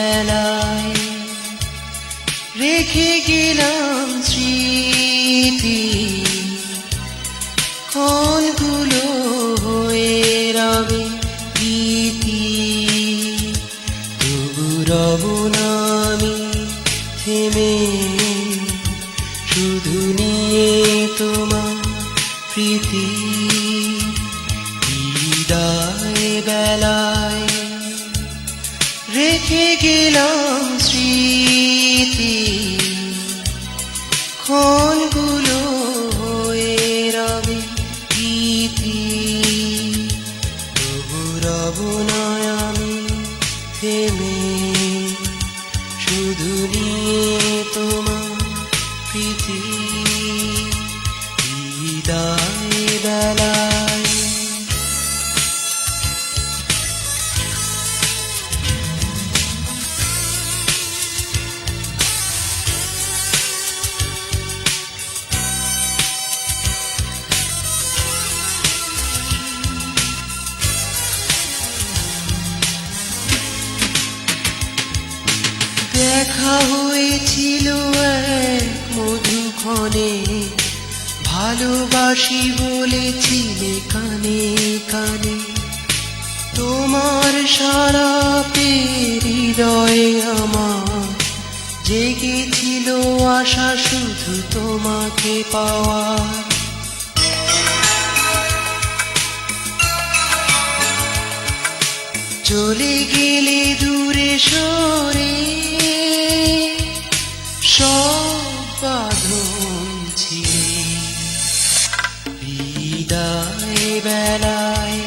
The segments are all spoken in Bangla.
বেলায় রেখে গেলাম স্মৃতি। কোনগুলো হয়ে রবে প্রীতি তবু রবু নামি থেমে শুধু নিয়ে তোমার প্রীতি। বিদায় বেলা রেখে গেলাম স্মৃতি। ক্ষণগুলো হয়ে রবে প্রীতি তবু রব আমি থেমে শুধু নিয়ে তোমার প্রীতি। বিদায় দেখা হয়েছিল এক মধুক্ষণে। ভালোবাসি বলেছিলে কানে কানে। তোমার সারা হৃদয়ে আমার জেগেছিল আশা শুধু তোমাকে পাওয়ার। চলে গেলে দূরে সরে সব বাঁধন বিদায় বেলায়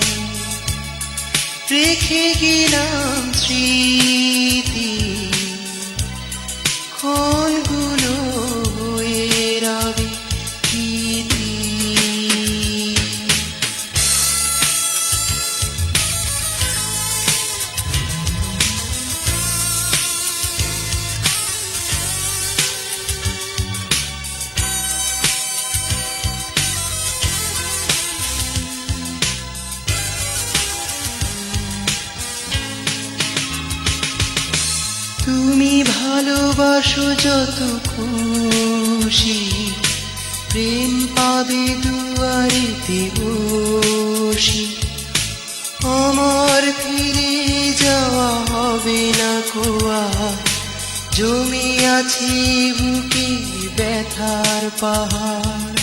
রেখে গেলাম স্মৃতি তুমি ভালোবাসো যত খুশি, প্রেম পাবে দুয়ারিতে বসি। আমার ফিরে যাওয়া হবে না কোয়া জমি আছে বুকে ব্যথার পাহাড়।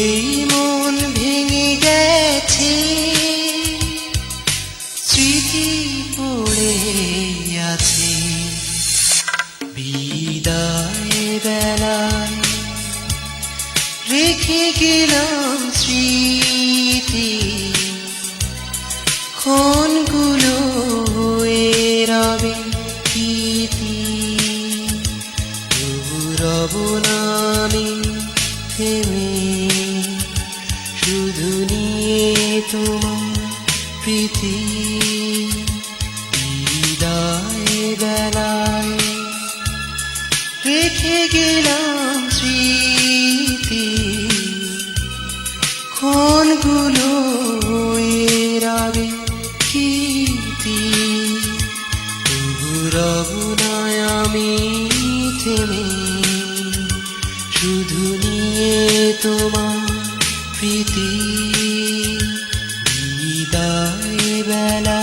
এই মন বিদায় রেখে গেলাম স্মৃতি। ক্ষণগুলো হয়ে রবে আমি থেমে শুধু নিয়ে তোমার প্রীতি। বিদায় বেলায় রেখে গেলাম স্মৃতি। ক্ষণগুলো তবু আমি থেমে। শুধু নিয়ে তোমার প্রীতি। বিদায় বেলা